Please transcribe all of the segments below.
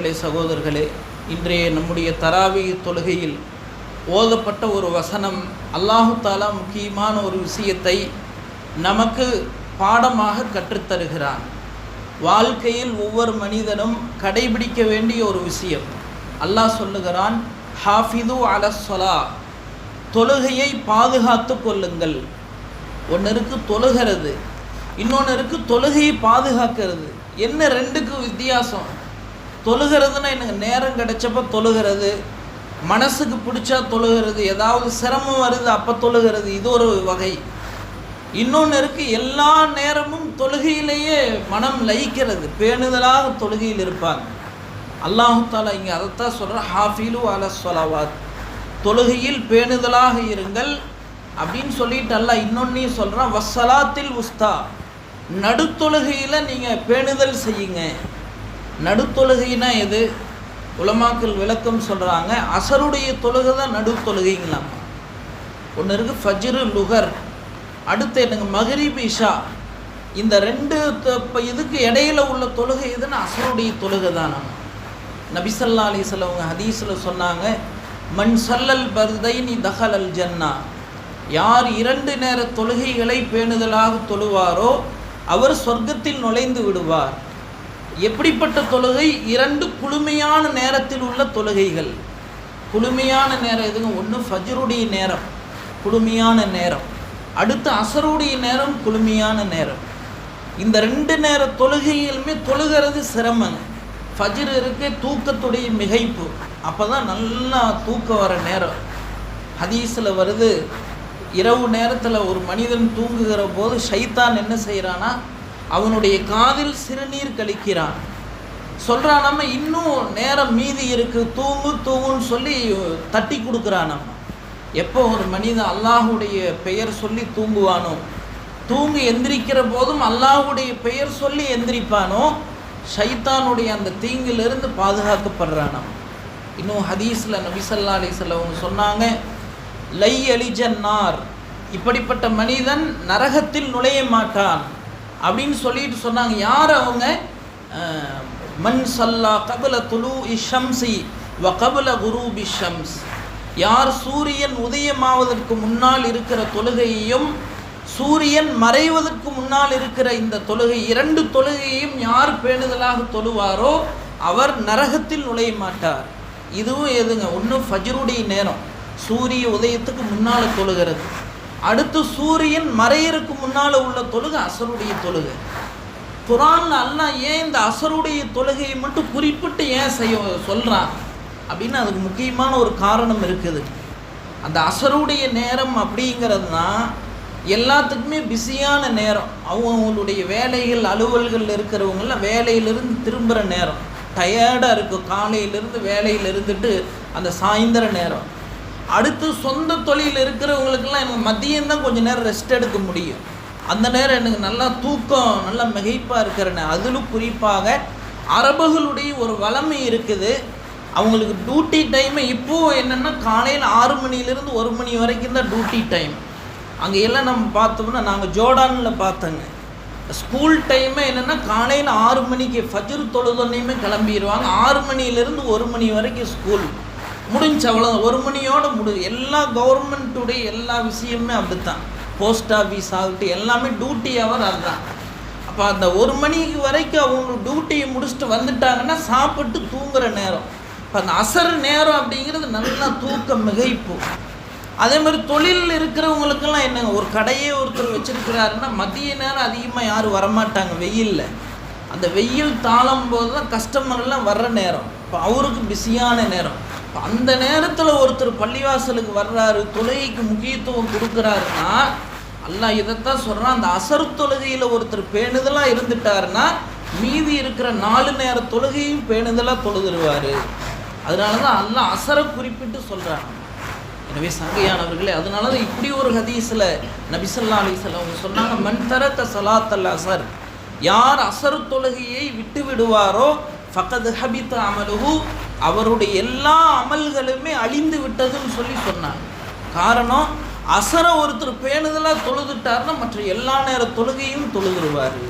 பெரியவர்களே சகோதரர்களே இன்றைய நம்முடைய தராவி தொழுகையில் ஓதப்பட்ட ஒரு வசனம் அல்லாஹு தாலா முக்கியமான ஒரு விஷயத்தை நமக்கு பாடமாக கற்றுத்தருகிறான். வாழ்க்கையில் ஒவ்வொரு மனிதனும் கடைபிடிக்க வேண்டிய ஒரு விஷயம். அல்லாஹ் சொல்லுகிறான் ஹாஃபிது அலசொலா தொழுகையை பாதுகாத்து கொள்ளுங்கள். ஒன்று இருக்கு தொழுகிறது இன்னொன்று இருக்குது தொழுகையை பாதுகாக்கிறது. என்ன ரெண்டுக்கு வித்தியாசம்? தொழுகிறதுன்னா எனக்கு நேரம் கிடைச்சப்ப தொழுகிறது. மனசுக்கு பிடிச்சா தொழுகிறது. ஏதாவது சிரமம் வருது அப்போ தொழுகிறது. இது ஒரு வகை. இன்னொன்று இருக்குது எல்லா நேரமும் தொழுகையிலேயே மனம் லயிக்கிறது. பேணுதலாக தொழுகையில் இருப்பாங்க. அல்லாஹு தாலா இங்கே அதைத்தான் சொல்கிற ஹாஃபிலு அல சொலவாத் தொழுகையில் பேணுதலாக இருங்கள் அப்படின்னு சொல்லிட்டு அல்ல இன்னொன்னையும் சொல்கிறான் வசலாத்தில் உஸ்தா. நடுத்தொழுகையில் நீங்கள் பேணுதல் செய்யுங்க. நடுத்தொழுகைனா எது? உலமாக்கள் விளக்கம் சொல்கிறாங்க அசருடைய தொழுகை தான் நடுத்தொழுகைங்களாம். ஒன்று இருக்குது ஃபஜ்ரு லுகர். அடுத்து எனக்கு மகரிப் இஷா. இந்த ரெண்டு இப்போ இதுக்கு இடையில உள்ள தொழுகை எதுன்னு அசருடைய தொழுகை தான். நம்ம நபிசல்லா அலிஸ்லவங்க ஹதீஸில் சொன்னாங்க மண் சல்லல் பர்தைனி தஹல் அல் ஜன்னா. யார் இரண்டு நேர தொழுகைகளை பேணுதலாக தொழுவாரோ அவர் சொர்க்கத்தில் நுழைந்து விடுவார். எப்படிப்பட்ட தொழுகை? இரண்டு குளுமையான நேரத்தில் உள்ள தொழுகைகள். குளுமையான நேரம் எதுங்க? ஒன்று ஃபஜ்ருடைய நேரம். குளுமையான நேரம். அடுத்து அசருடைய நேரம் குளுமையான நேரம். இந்த ரெண்டு நேர தொழுகைகளுமே தொழுகிறது சிரமங்க. ஃபஜ்ரு இருக்க தூக்கத்துடைய மிகைப்பு. அப்போ தான் நல்லா தூக்கம் வர நேரம். ஹதீஸில் வருது இரவு நேரத்தில் ஒரு மனிதன் தூங்குகிற போது ஷைத்தான் என்ன செய்கிறான்னா அவனுடைய காதில் சிறுநீர் கழிக்கிறான். சொல்கிறான் நம்ம இன்னும் நேரம் மீதி இருக்குது தூங்கு தூங்குன்னு சொல்லி தட்டி கொடுக்குறான் நம்ம. எப்போ ஒரு மனிதன் அல்லாஹுடைய பெயர் சொல்லி தூங்குவானோ தூங்கி எந்திரிக்கிற போதும் அல்லாஹுடைய பெயர் சொல்லி எந்திரிப்பானோ ஷைத்தானுடைய அந்த தீங்கிலிருந்து பாதுகாக்கப்படுறான் நம்ம. இன்னும் ஹதீஸில் நபிசல்லா அலிஸ்ல அவங்க சொன்னாங்க லை அலிஜன்னார் இப்படிப்பட்ட மனிதன் நரகத்தில் நுழைய மாட்டான். அப்படின்னு சொல்லிட்டு சொன்னாங்க. யார் அவங்க? மண் சல்லா கபல துலு இஷம்சி வ கபல குரு பிஷம்ஸ் யார் சூரியன் உதயமாவதற்கு முன்னால் இருக்கிற தொழுகையையும் சூரியன் மறைவதற்கு முன்னால் இருக்கிற இந்த தொழுகை இரண்டு தொழுகையையும் யார் பேணுதலாக தொழுவாரோ அவர் நரகத்தில் நுழைய மாட்டார். இதுவும் எதுங்க? ஒன்று ஃபஜ்ருடைய நேரம். சூரிய உதயத்துக்கு முன்னால் தொழுகிறது. அடுத்து சூரியன் மறையறதுக்கு முன்னால் உள்ள தொழுகை அசருடைய தொழுகை. குரான்ல அல்லாஹ் ஏன் இந்த அசருடைய தொழுகையை மட்டும் குறிப்பிட்டு ஏன் செய்ய சொல்கிறான் அப்படின்னு அதுக்கு முக்கியமான ஒரு காரணம் இருக்குது. அந்த அசருடைய நேரம் அப்படிங்கிறது தான் எல்லாத்துக்குமே பிஸியான நேரம். அவங்களுடைய வேலைகள் அலுவல்கள் இருக்கிறவங்களாம் வேலையிலிருந்து திரும்புகிற நேரம். டயர்டாக இருக்கும். காலையிலேருந்து வேலையில் இருந்துட்டு அந்த சாயந்தர நேரம். அடுத்து சொந்த தொழில் இருக்கிறவங்களுக்கெல்லாம் எனக்கு மதியம் தான் கொஞ்சம் நேரம் ரெஸ்ட் எடுக்க முடியும். அந்த நேரம் எனக்கு நல்லா தூக்கம் நல்லா மிகைப்பாக இருக்கிற அதிலும் குறிப்பாக அரபுகளுடைய ஒரு வளமை இருக்குது. அவங்களுக்கு டியூட்டி டைமு இப்போது என்னென்னா காலையில் ஆறு மணிலேருந்து ஒரு மணி வரைக்கும் தான் டியூட்டி டைம் அங்கே எல்லாம் நம்ம பார்த்தோம்னா நாங்கள் ஜோர்டானில் பார்த்தோங்க. ஸ்கூல் டைமே என்னென்னா காலையில் ஆறு மணிக்கு ஃபஜ்ரு தொழுதொன்னையுமே கிளம்பிடுவாங்க ஆறு மணிலேருந்து ஒரு மணி வரைக்கும் ஸ்கூல் முடிஞ்சு அவ்வளோ ஒரு மணி முடியும் எல்லா கவர்மெண்ட்டுடைய எல்லா விஷயமே அப்படித்தான். போஸ்ட் ஆஃபீஸ் ஆகட்டும் எல்லாமே டியூட்டி அவர் அதுதான். அப்போ அந்த ஒரு மணிக்கு வரைக்கும் அவங்க டியூட்டியை முடிச்சுட்டு வந்துட்டாங்கன்னா சாப்பிட்டு தூங்குற நேரம். இப்போ அந்த அசர் நேரம் அப்படிங்கிறது நல்லா தூக்கம் மிகைப்பு. அதே மாதிரி தொழில் இருக்கிறவங்களுக்கெல்லாம் என்னங்க ஒரு கடையே ஒருத்தர் வச்சிருக்கிறாருன்னா மதிய நேரம் அதிகமாக யாரும் வரமாட்டாங்க வெயிலில். அந்த வெயில் தாளும் போது தான் கஸ்டமர்லாம் வர்ற நேரம். இப்போ அவருக்கு பிஸியான நேரம். அந்த நேரத்தில் ஒருத்தர் பள்ளிவாசலுக்கு வர்றாரு தொழுகைக்கு முக்கியத்துவம் கொடுக்குறாருன்னா அல்லாஹ் இதைத்தான் சொல்கிறான் அந்த அசர் தொழுகையில் ஒருத்தர் பேணுதலாக இருந்துட்டாருன்னா மீதி இருக்கிற நாலு நேர தொழுகையும் பேணுதலாக தொழுதுருவார். அதனால தான் அல்லாஹ் அசரை குறிப்பிட்டு சொல்கிறாங்க எனவே சங்கையானவர்களே அதனால தான் இப்படி ஒரு ஹதீஸில் நபிசல்லா அலிஸ்லாம் அவங்க சொன்னாங்க மன் தரத்த சலாத்தல் அசர். யார் அசர் தொழுகையை விட்டு விடுவாரோ ஃபகத் ஹபித் அமலுகு அவருடைய எல்லா அமல்களுமே அழிந்து விட்டதுன்னு சொல்லி சொன்னாங்க. காரணம் அசர ஒருத்தர் பேணுதலாக தொழுதுட்டார்னா மற்ற எல்லா நேர தொழுகையும் தொழுதுருவார்.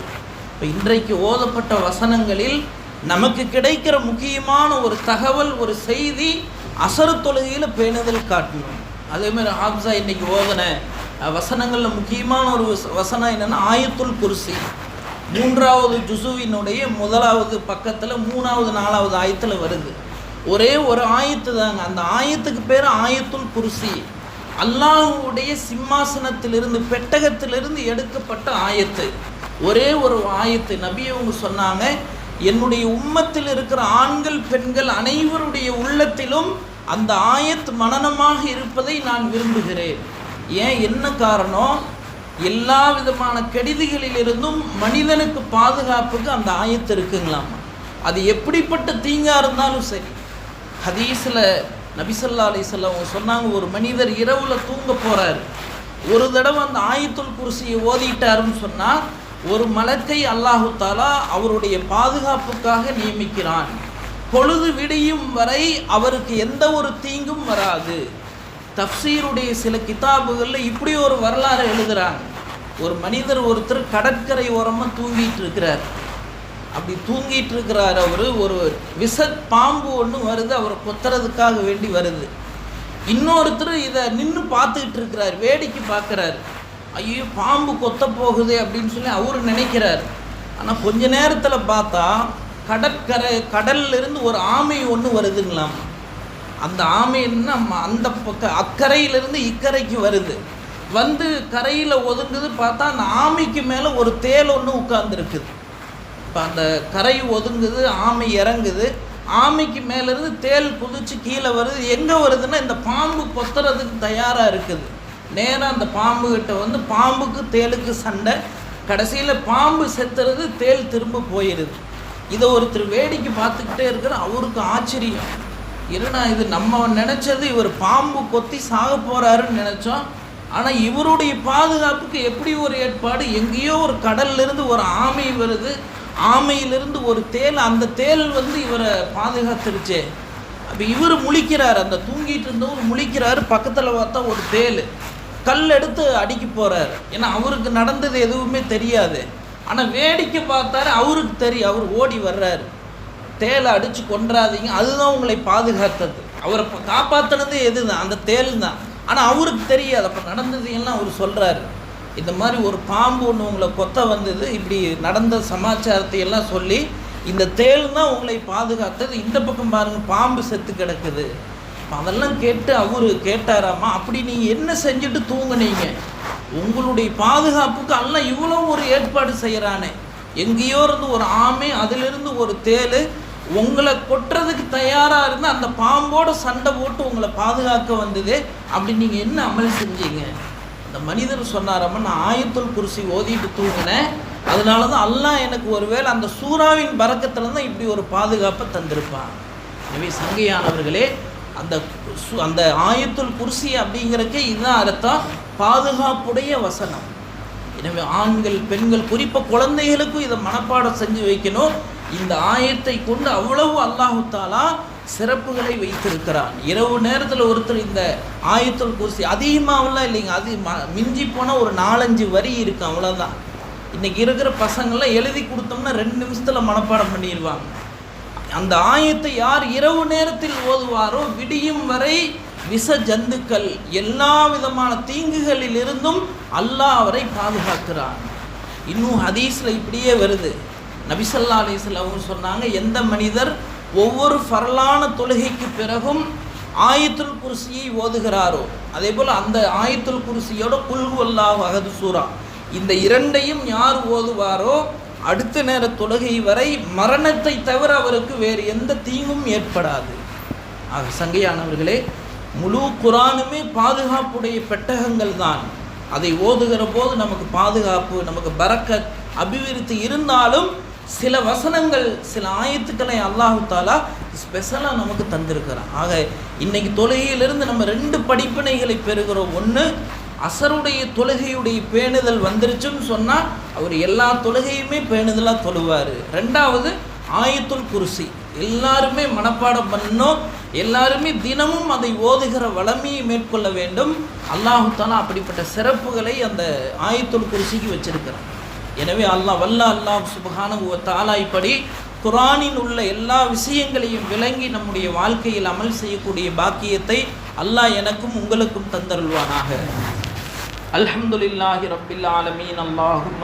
இப்போ இன்றைக்கு ஓதப்பட்ட வசனங்களில் நமக்கு கிடைக்கிற முக்கியமான ஒரு தகவல் ஒரு செய்தி அசர தொழுகையில் பேணுதல் காட்டணும். அதேமாதிரி ஹாப்ஸா இன்னைக்கு ஓதன வசனங்களில் முக்கியமான ஒரு வச- வசனம் என்னென்னா ஆயத்துல் குருசி. மூன்றாவது ஜுசுவினுடைய முதலாவது பக்கத்தில் மூணாவது நாலாவது ஆயத்தில் வருது. ஒரே ஒரு ஆயத்து தாங்க. அந்த ஆயத்துக்கு பேர் ஆயத்துல் குருசி. அல்லாஹுடைய சிம்மாசனத்திலிருந்து பெட்டகத்திலிருந்து எடுக்கப்பட்ட ஆயத்து. ஒரே ஒரு ஆயத்து. நபியவங்க சொன்னாங்க என்னுடைய உம்மத்தில் இருக்கிற ஆண்கள் பெண்கள் அனைவருடைய உள்ளத்திலும் அந்த ஆயத் மனனமாக இருப்பதை நான் விரும்புகிறேன். ஏன்? என்ன காரணம்? எல்லா விதமான கெடுதிகளிலிருந்தும் மனிதனுக்கு பாதுகாப்புக்கு அந்த ஆயத்து இருக்குங்களாம். அது எப்படிப்பட்ட தீங்காக இருந்தாலும் சரி. ஹதீஸில் நபிசல்லா அலிசல்லாம் அவங்க சொன்னாங்க ஒரு மனிதர் இரவில் தூங்க போகிறார் ஒரு தடவை அந்த ஆயத்துல் குருசியை ஓதிட்டாருன்னு சொன்னால் ஒரு மலக்கை அல்லாஹு தாலா அவருடைய பாதுகாப்புக்காக நியமிக்கிறான். பொழுது விடியும் வரை அவருக்கு எந்த ஒரு தீங்கும் வராது. தப்சீருடைய சில கிதாபுகளில் இப்படி ஒரு வரலாறு எழுதுகிறாங்க ஒரு மனிதர் ஒருத்தர் கடற்கரை ஓரமாக தூங்கிட்டு இருக்கிறார். அப்படி தூங்கிட்டு இருக்கிறார் அவர். ஒரு விச பாம்பு ஒன்று வருது அவரை கொத்துறதுக்காக வேண்டி வருது. இன்னொருத்தர் இதை நின்று பார்த்துக்கிட்டு இருக்கிறார் வேடிக்கை பார்க்குறாரு. ஐயோ பாம்பு கொத்த போகுது அப்படின்னு சொல்லி அவர் நினைக்கிறார். ஆனால் கொஞ்ச நேரத்தில் பார்த்தா கடற்கரை கடல்லிருந்து ஒரு ஆமை ஒன்று வருதுங்களாம். அந்த ஆமைன்னா ம- அந்த பக்க அக்கறையிலிருந்து இக்கரைக்கு வருது. வந்து கரையில் ஒதுங்குது பார்த்தா அந்த ஆமைக்கு மேலே ஒரு தேல் ஒன்று உட்கார்ந்துருக்குது. இப்போ அந்த கரை ஒதுங்குது ஆமை இறங்குது ஆமைக்கு மேலேருந்து தேல் குதிச்சு கீழே வருது. எங்கே வருதுன்னா இந்த பாம்பு கொத்துறதுக்கு தயாராக இருக்குது. நேராக அந்த பாம்பு கிட்ட வந்து பாம்புக்கு தேலுக்கு சண்டை. கடைசியில் பாம்பு செத்துறது தேல் திரும்ப போயிடுது இதை ஒருத்தர் வேடிக்கை பார்த்துக்கிட்டே இருக்கிற அவருக்கு ஆச்சரியம். இருண்ணா இது நம்ம நினச்சது இவர் பாம்பு கொத்தி சாக போகிறாருன்னு நினச்சோம். ஆனால் இவருடைய பாதுகாப்புக்கு எப்படி ஒரு ஏற்பாடு? எங்கேயோ ஒரு கடல்லிருந்து ஒரு ஆமை வருது. ஆமையிலிருந்து ஒரு தேல் அந்த தேல் வந்து இவரை பாதுகாத்துருச்சு. அப்போ இவர் முழிக்கிறார் அந்த தூங்கிட்டு இருந்தவர் முழிக்கிறாரு பக்கத்தில் பார்த்தா ஒரு தேல். கல் எடுத்து அடிக்க போகிறார் ஏன்னா அவருக்கு நடந்தது எதுவுமே தெரியாது. ஆனால் வேடிக்கை பார்த்தாரு அவருக்கு தெரியும் அவர் ஓடி வர்றாரு. தேலை அடித்து கொன்றாதீங்க அதுதான் உங்களை பாதுகாத்தது. அவரை இப்போ காப்பாற்றினது எது தான் அந்த தேல் தான் ஆனால் அவருக்கு தெரியாது அப்போ நடந்தது எல்லாம் அவர் சொல்கிறாரு இந்த மாதிரி ஒரு பாம்பு ஒன்று உங்களை கொத்த வந்தது இப்படி நடந்த சமாச்சாரத்தை எல்லாம் சொல்லி இந்த தேள் தான் உங்களை பாதுகாத்தது. இந்த பக்கம் பாருங்கள் பாம்பு செத்து கிடக்குது. அதெல்லாம் கேட்டு அவர் கேட்டாராமா? அப்படி நீங்கள் என்ன செஞ்சுட்டு தூங்குனீங்க? உங்களுடைய பாதுகாப்புக்கு எல்லாம் இவ்வளோ ஒரு ஏற்பாடு செய்கிறானே எங்கேயோ இருந்து ஒரு ஆமை அதிலிருந்து ஒரு தேள் உங்களை கொட்டுறதுக்கு தயாராக இருந்து அந்த பாம்போட சண்டை போட்டு உங்களை பாதுகாக்க வந்ததே. அப்படி நீங்கள் என்ன அமல் செஞ்சீங்க? இந்த மனிதர் சொன்னாராம நான் ஆயத்துல் குருசி ஓதிட்டு தூங்கினேன். அதனால தான் அல்லாஹ் எனக்கு ஒருவேளை அந்த சூறாவின் பறக்கத்தில் தான் இப்படி ஒரு பாதுகாப்பை தந்திருப்பான். எனவே சங்கையானவர்களே அந்த சு- அந்த ஆயத்துல் குருசி அப்படிங்கிறக்கே இதுதான் அர்த்தம் பாதுகாப்புடைய வசனம். எனவே ஆண்கள் பெண்கள் குறிப்பாக குழந்தைகளுக்கும் இதை மனப்பாடம் செஞ்சு வைக்கணும். இந்த ஆயத்தை கொண்டு அவ்வளவு அல்லாஹு தாலா சிறப்புகளை வைத்திருக்கிறான். இரவு நேரத்தில் ஒருத்தர் இந்த ஆயத்துல் குர்சி அதிகமாகலாம் இல்லைங்க. அது ம- மிஞ்சி போனால் ஒரு நாலஞ்சு வரி இருக்கு அவ்வளோதான் இன்னைக்கு இருக்கிற பசங்கள்லாம் எழுதி கொடுத்தோம்னா ரெண்டு நிமிஷத்தில் மனப்பாடம் பண்ணிடுவாங்க. அந்த ஆயத்தை யார் இரவு நேரத்தில் ஓதுவாரோ விடியும் வரை விஷ ஜந்துக்கள் எல்லா விதமான தீங்குகளில் இருந்தும் அல்லாஹ் அவரை பாதுகாக்கிறான். இன்னும் ஹதீஸில் இப்படியே வருது. நபிசல்லா அலிஸ்ல அவங்க சொன்னாங்க எந்த மனிதர் ஒவ்வொரு ஃபரலான தொழுகைக்கு பிறகும் ஆயத்துல் குருசியை ஓதுகிறாரோ? அதே போல் அந்த ஆயத்துல் குருசியோட குல்கு அல்லாஹ் அகது சூரா. இந்த இரண்டையும் யார் ஓதுவாரோ? அடுத்த நேர தொழுகை வரை மரணத்தை தவிர அவருக்கு வேறு எந்த தீங்கும் ஏற்படாது. ஆக சங்கையானவர்களே முழு குரானுமே பாதுகாப்புடைய பெட்டகங்கள் தான். அதை ஓதுகிற போது நமக்கு பாதுகாப்பு நமக்கு பறக்க அபிவிருத்தி இருந்தாலும் சில வசனங்கள் சில ஆயத்துக்களை அல்லாஹு தாலா ஸ்பெஷலாக நமக்கு தந்திருக்கிறான். ஆக இன்னைக்கு தொழுகையிலிருந்து நம்ம ரெண்டு படிப்பினைகளை பெறுகிறோம். ஒன்று அசருடைய தொழுகையுடைய பேணுதல் வந்துருச்சுன்னு சொன்னால் அவர் எல்லா தொழுகையுமே பேணுதலாக தொழுவார். ரெண்டாவது ஆயத்துல் குருசி. எல்லாருமே மனப்பாடம் பண்ணணும். எல்லாருமே தினமும் அதை ஓதுகிற வளமையை மேற்கொள்ள வேண்டும். அல்லாஹு தாலா அப்படிப்பட்ட சிறப்புகளை அந்த ஆயத்துல் குருசிக்கு வச்சிருக்கிறான். எனவே அல்லாஹ் வல்ல அல்லாஹ் சுபகான வ தஆலா இப்படி குரானில் உள்ள எல்லா விஷயங்களையும் விளங்கி நம்முடைய வாழ்க்கையில் அமல் செய்யக்கூடிய பாக்கியத்தை அல்லாஹ் எனக்கும் உங்களுக்கும் தந்தருள்வானாக. அல்ஹம்துலில்லாஹி ரப்பில் ஆலமீன். அல்லாஹும்